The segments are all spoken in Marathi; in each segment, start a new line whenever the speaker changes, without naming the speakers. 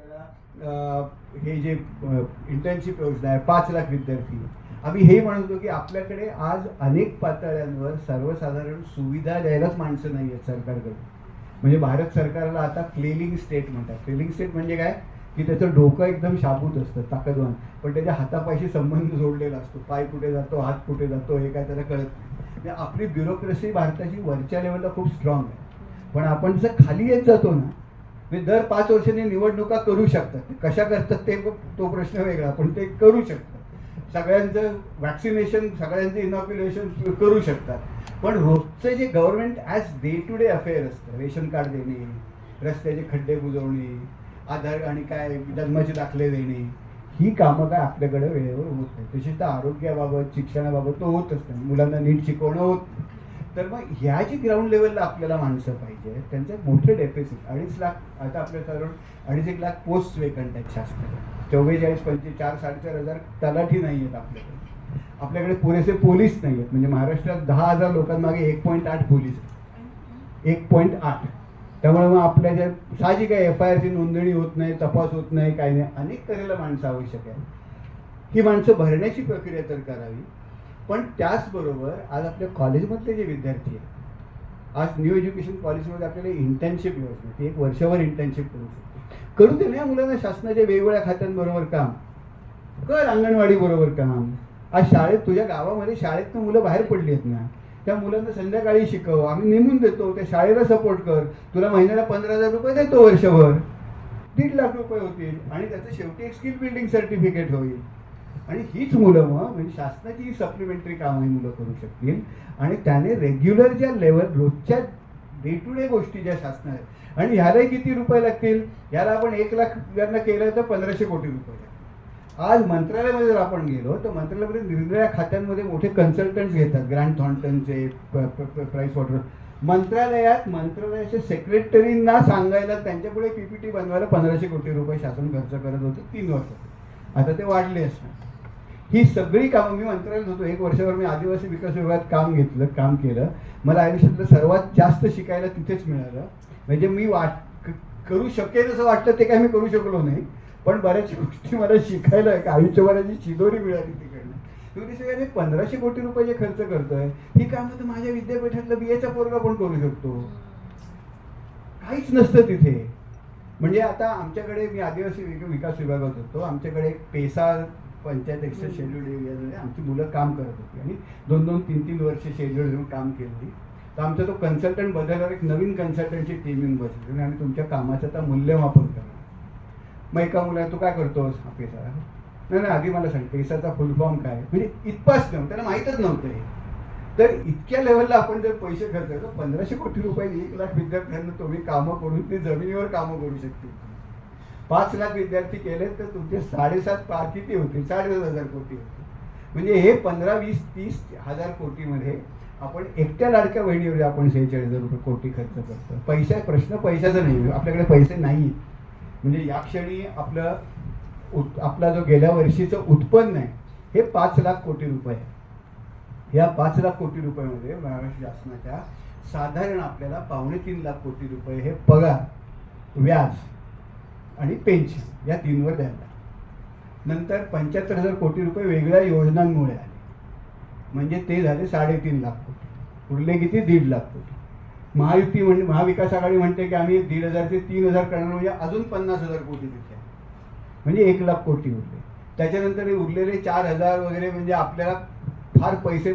आपल्याला हे जे इंटर्नशिप योजना आहे पाच लाख विद्यार्थी. आम्ही हे म्हणत होतो की आपल्याकडे आज अनेक पातळ्यांवर सर्वसाधारण सुविधा द्यायलाच माणसं नाही आहेत सरकारकडे. म्हणजे भारत सरकारला आता क्लेलिंग स्टेट म्हणतात. क्लेलिंग स्टेट म्हणजे काय? की त्याचं डोकं एकदम शाबूत असतं ताकदवान. पण त्याच्या हातापाशी संबंध जोडलेला असतो. पाय कुठे जातो हात कुठे जातो हे काय त्याला कळत नाही. म्हणजे आपली ब्युरोक्रेसी भारताची वरच्या लेवलला खूप स्ट्रॉंग आहे. पण आपण जर खाली येत जातो ना म्हणजे दर पाच वर्षांनी निवडणुका करू शकतात. कशा करतात ते तो प्रश्न वेगळा पण ते करू शकतात. सगळ्यांचं वॅक्सिनेशन सगळ्यांचं इनॉक्युलेशन करू शकतात. पण रोजचं जे government as day to day affair असतं रेशन कार्ड देणे रस्त्याचे खड्डे बुजवणे आधार आणि काय जन्माचे दाखले देणे ही कामं काय आपल्याकडे वेळेवर होत नाही. विशेषतः आरोग्याबाबत शिक्षणाबाबत तो होतच नाही. मुलांना नीट शिकवणं होत नाही. तर मग ह्या जी ग्राउंड लेवलला आपल्याला माणसं पाहिजे त्यांचे मोठे डेफिसिट अडीच लाख आता आपल्या साधारण अडीच एक लाख पोस्ट वेकंट आहेत शासनाच्या. चव्वेचाळीस पंचवीस चार साडेचार हजार तलाठी नाही आहेत आपल्याकडे. आपल्याकडे पुरेसे पोलीस नाही आहेत. म्हणजे महाराष्ट्रात दहा हजार लोकांमागे एक पॉईंट आठ पोलीस आहेत. एक पॉईंट आठ. त्यामुळे मग आपल्या ज्या साहजिक आहे एफ आय आरची नोंदणी होत नाही तपास होत नाही काही नाही. अनेक तऱ्हेला माणसं आवश्यक आहे ही माणसं भरण्याची प्रक्रिया तर करावी. पण त्याचबरोबर आज आपल्या कॉलेजमधले जे विद्यार्थी आहेत आज न्यू एज्युकेशन पॉलिसीमध्ये आपल्याला इंटर्नशिप योजना ती एक वर्षभर इंटर्नशिप करू शकते. करू दे ना या मुलांना शासनाच्या वेगवेगळ्या खात्यांबरोबर काम. कर अंगणवाडी बरोबर काम. आज शाळेत तुझ्या गावामध्ये शाळेतनं मुलं बाहेर पडली आहेत ना त्या मुलांना संध्याकाळी शिकव. आम्ही नेमून देतो त्या शाळेला सपोर्ट कर. तुला महिन्याला पंधरा हजार रुपये देतो वर्षभर. दीड लाख रुपये होतील आणि त्याचं शेवटी एक स्किल बिल्डिंग सर्टिफिकेट होईल. आणि हीच मुलं मग म्हणजे शासनाची ही सप्लिमेंटरी कामं ही मुलं करू शकतील. आणि त्याने रेग्युलर ज्या लेवल रोजच्या डे टू डे गोष्टी ज्या शासना आहेत आणि ह्यालाही किती रुपये लागतील? ह्याला आपण एक लाख यांना केलं तर पंधराशे कोटी रुपये लागतील. आज मंत्रालयामध्ये जर आपण गेलो तर मंत्रालयामध्ये निरनिराळ्या खात्यांमध्ये मोठे कन्सल्टंट्स घेतात ग्रँड थॉन्टनचे प्राईस वॉटर मंत्रालयात मंत्रालयाच्या सेक्रेटरींना सांगायला त्यांच्यापुढे पीपीटी बनवायला पंधराशे कोटी रुपये शासन खर्च करत होते तीन वर्ष आता ते वाढले असणार. ही सगळी कामं मी मंत्रालयात होतो. एक वर्षभर मी आदिवासी विकास विभागात काम घेतलं काम केलं. मला आयुष्यातलं सर्वात जास्त शिकायला तिथेच मिळालं. म्हणजे मी वाट करू शकेल असं वाटतं ते काय मी करू शकलो नाही. पण बऱ्याच गोष्टी मला शिकायला एक आयुष्यभराची शिदोरी मिळाली तिकडनं. तुम्ही सगळ्यांनी पंधराशे कोटी रुपये जे खर्च करतोय. ही कामं तर माझ्या विद्यापीठातलं बीएचा पोरगा पण करू शकतो. काहीच नसतं तिथे. म्हणजे आता आमच्याकडे मी आदिवासी विकास विभागात होतो. आमच्याकडे एक पेसा पंचायत एक्सचेंज शेड्यूल एरियामध्ये आमची मुलं काम करत होती. आणि दोन दोन तीन तीन वर्ष शेड्यूल घेऊन काम केली तर आमचा तो कन्सल्टंट बदलणार एक नवीन कन्सल्टंटची टीम येऊन बसली. आणि आम्ही तुमच्या कामाचं आता मूल्यमापन करणार. मग एका मुलाला तू काय करतोस? हा पेसा. नाही नाही आधी मला सांग पेसाचा फुल फॉर्म काय? म्हणजे इतपास नव्हतं त्याला माहीतच नव्हतं हे. तर इतक्या लेवलला आपण जर पैसे खर्च तर पंधराशे कोटी रुपये एक लाख विद्यार्थ्यांना तुम्ही कामं करून ते जमिनीवर कामं करू शकतील. पाच लाख विद्यार्थी केले तर तुमचे साडेसात पा किती होतील? साडेसात हजार कोटी होते म्हणजे हे पंधरा वीस तीस हजार कोटीमध्ये आपण एकट्या लाडक्या बहिणीवर आपण शेहेचाळीस हजार रुपये कोटी खर्च करतो. पैसा प्रश्न पैशाचा नाही. आपल्याकडे पैसे नाही. म्हणजे या क्षणी आपलं उत् आपला जो गेल्या वर्षीचं उत्पन्न आहे हे पाच लाख कोटी रुपये आहे. या पाच लाख कोटी रुपयामध्ये महाराष्ट्र शासनाच्या साधारण आपल्याला पावणे तीन लाख कोटी रुपये हे पगार व्याज आणि पेन्शन या तीनवर द्यायला नंतर पंच्याहत्तर हजार कोटी रुपये वेगळ्या योजनांमुळे आले. म्हणजे ते झाले साडेतीन लाख कोटी. उरले किती? दीड लाख कोटी. महायुती म्हणजे महाविकास आघाडी म्हणते की आम्ही दीड हजार ते तीन हजार करणार म्हणजे अजून पन्नास हजार कोटी तिथे आहे. म्हणजे एक लाख कोटी उरले. त्याच्यानंतर उरलेले चार हजार वगैरे म्हणजे आपल्याला फार पैसे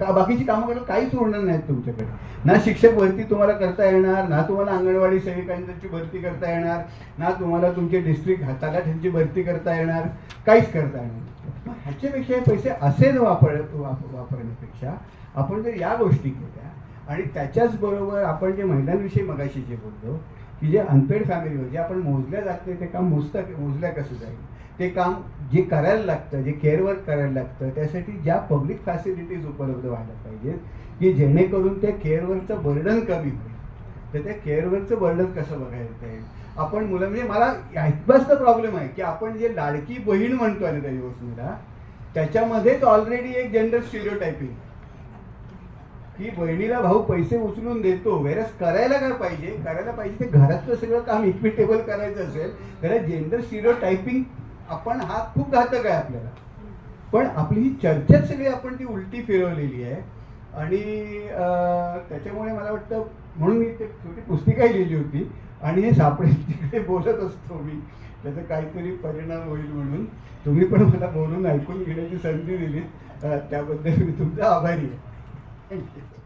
का बाकीची कामं करायला काहीच उरणार नाहीत तुमच्याकडे. ना शिक्षक भरती तुम्हाला करता येणार ना तुम्हाला अंगणवाडी सेविकांची भरती करता येणार ना तुम्हाला तुमचे डिस्ट्रिक्ट तलाठ्यांची भरती करता येणार काहीच करता येणार मग ह्याच्यापेक्षा हे पैसे असे वापर वापरण्यापेक्षा आपण जर या गोष्टी केल्या आणि त्याच्याच बरोबर आपण जे महिलांविषयी मगाशी जे बोललो की जे अनपेड फॅमिलीवर जे आपण मोजल्या जाते ते काम मोजता मोजल्या कसं जाईल? ते काम जे करायला लागतं जे केअर वर्क करायला लागतं त्यासाठी ज्या पब्लिक फॅसिलिटीज उपलब्ध व्हायला पाहिजेत की जेणेकरून त्या केअर वर्कचं बर्डन कमी होईल. तर त्या केअर वर्कचं बर्डन कसं बघायला येईल आपण मुलं म्हणजे मला इतकाच प्रॉब्लेम आहे की आपण जे लाडकी बहीण म्हणतो आहे त्या योजनेला त्याच्यामध्येच ऑलरेडी एक जेंडर स्टिरिओटायपिंग की बहिणीला भाऊ पैसे उचलून देतो. वेरस करायला काय पाहिजे? करायला पाहिजे ते घरातलं सगळं काम इक्विटेबल करायचं असेल तर जेंडर स्टिरिओ टायपिंग आपण हा खूप घातक आहे आपल्याला. पण आपली ही चर्चाच सगळी आपण ती उलटी फिरवलेली आहे. आणि त्याच्यामुळे मला वाटतं म्हणून मी ते छोटी पुस्तिकाही लिहिली होती. आणि हे सापडे तिकडे बोलत असतो मी. त्याचा काहीतरी परिणाम होईल म्हणून. तुम्ही पण मला बोलून ऐकून घेण्याची संधी दिली त्याबद्दल मी तुमचा आभारी आहे. and 15.